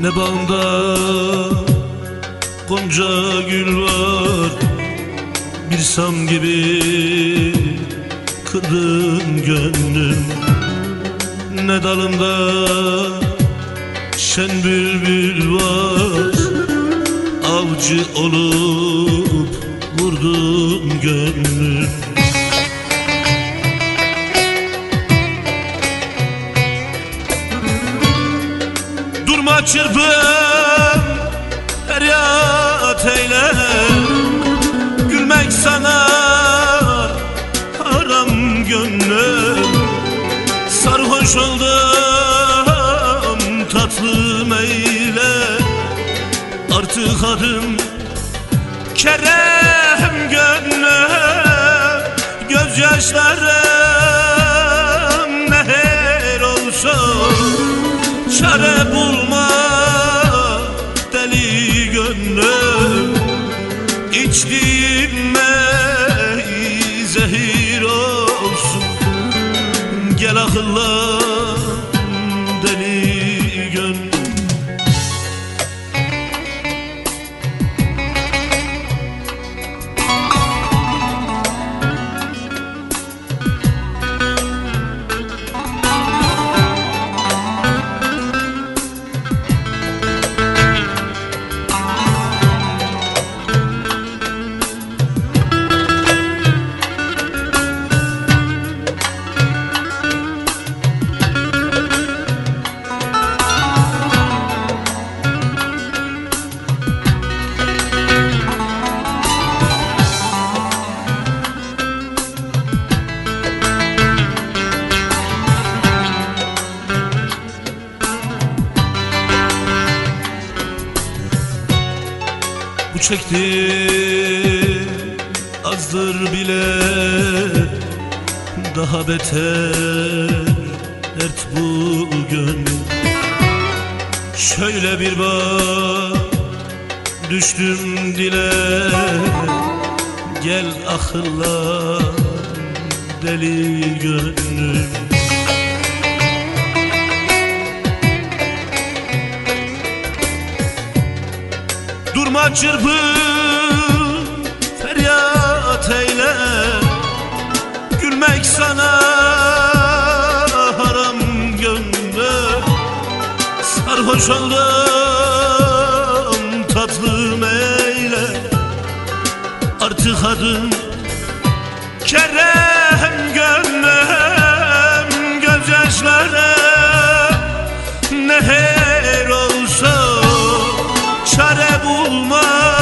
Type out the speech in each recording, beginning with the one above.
Ne bağında gonca gül var? Bir sam gibi kırdın gönlüm. Ne dalında şen bülbül var? Avcı olup vurdun gönlüm çırpın feryat eyle. Gülmek sana haram gönlüm. Sarhoş oldum tatlım eyle. Artık adım Kerem gönlüm Gözyaşlarım neher olsun. Çare bulma Gel Bu çekti. Azdır bile Daha beter dert bu gönlüm Şöyle bir bak düştüm dile. Gel akılla deli gönlüm Durma çırpın feryat eyle. Gülmek sana haram gönlüm Sarhoş oldum tatlım eyle. Artık adım Kerem gönlüm Gözyaşlarım neher olsun Çare bulma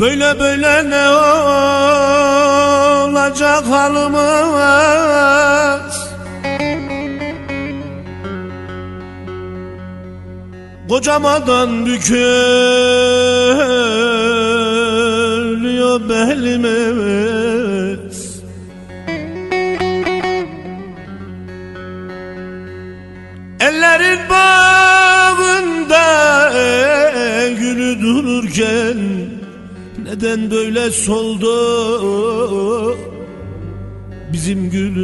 Böyle böyle ne olacak halımız? Kocamadan bükülüyor belimiz Neden böyle soldu bizim gülümüz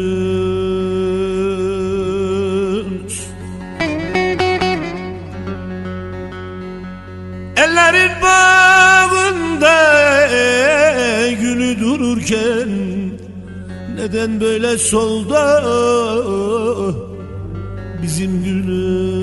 Ellerin bağında gülü dururken Neden böyle soldu bizim gülümüz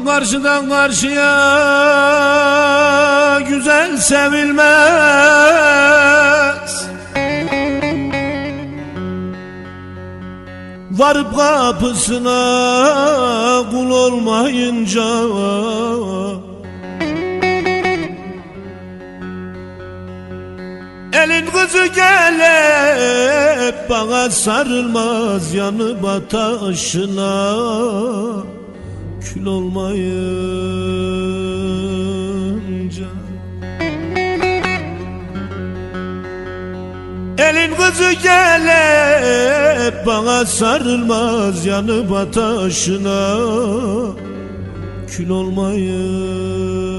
karşıdan karşıya güzel sevilmez. Varıp kapısına kul olmayınca Elin kızı gelip bana sarılmaz yanı bataşına kül olmayınca. Elin kızı gelip bana sarılmaz yanı bataşına kül olmayınca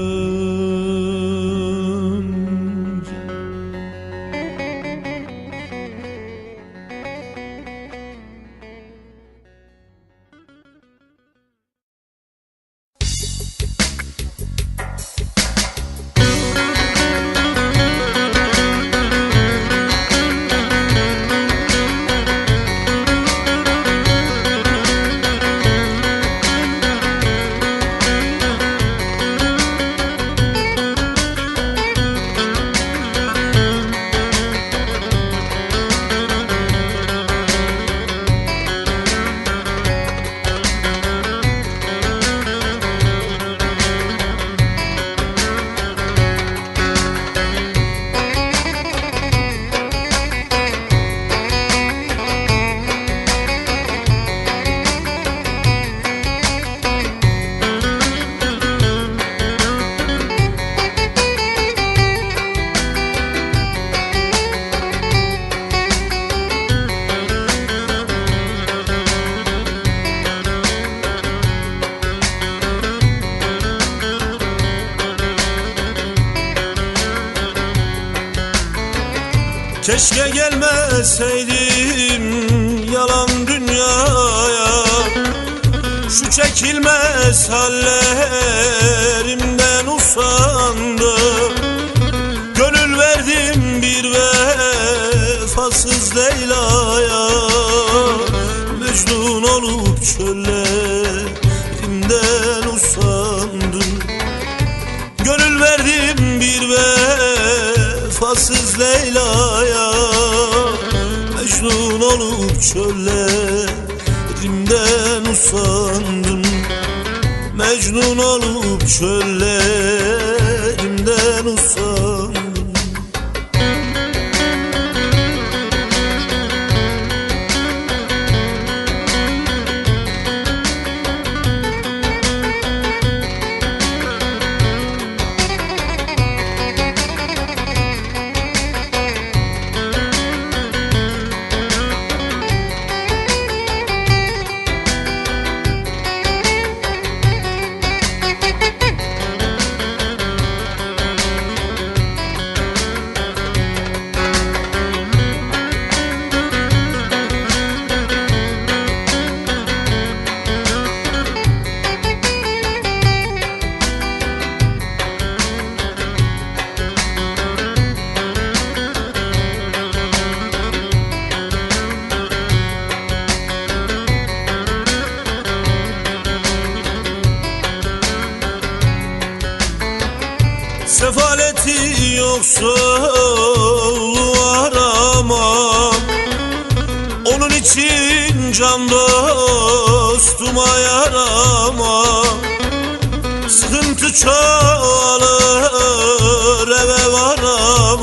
Keşke gelmeseydim yalan dünyaya. Şu çekilmez hallerimden usandım. Gönül verdim bir vefasız Leyla'ya. Mecnun olup çöllerimden usandım. Gönül verdim bir vefasız Leyla'ya olup çöllerimden usandım Mecnun olup çöllerimden usandım adaleti yoksa aramam Onun için can dostuma yaramam Sıkıntı çoğalır eve varamam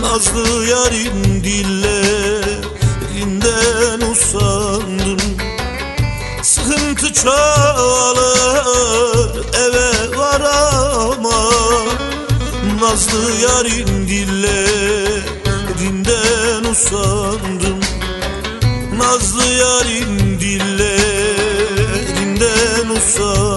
Nazlı yarim dille Sıkıntı çoğalır eve varamam Nazlı yarim dillerinden usandım. Nazlı yarim dillerinden usandım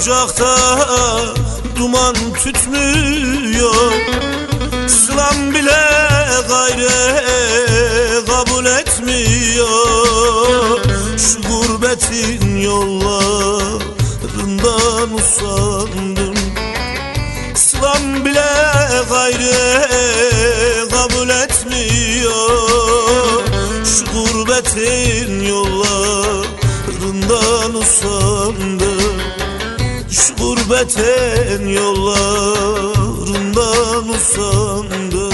ocakta duman tütmüyor. Sılam bile gayre kabul etmiyor. Şu gurbetin yollarından Şu gurbetin yollarından usandım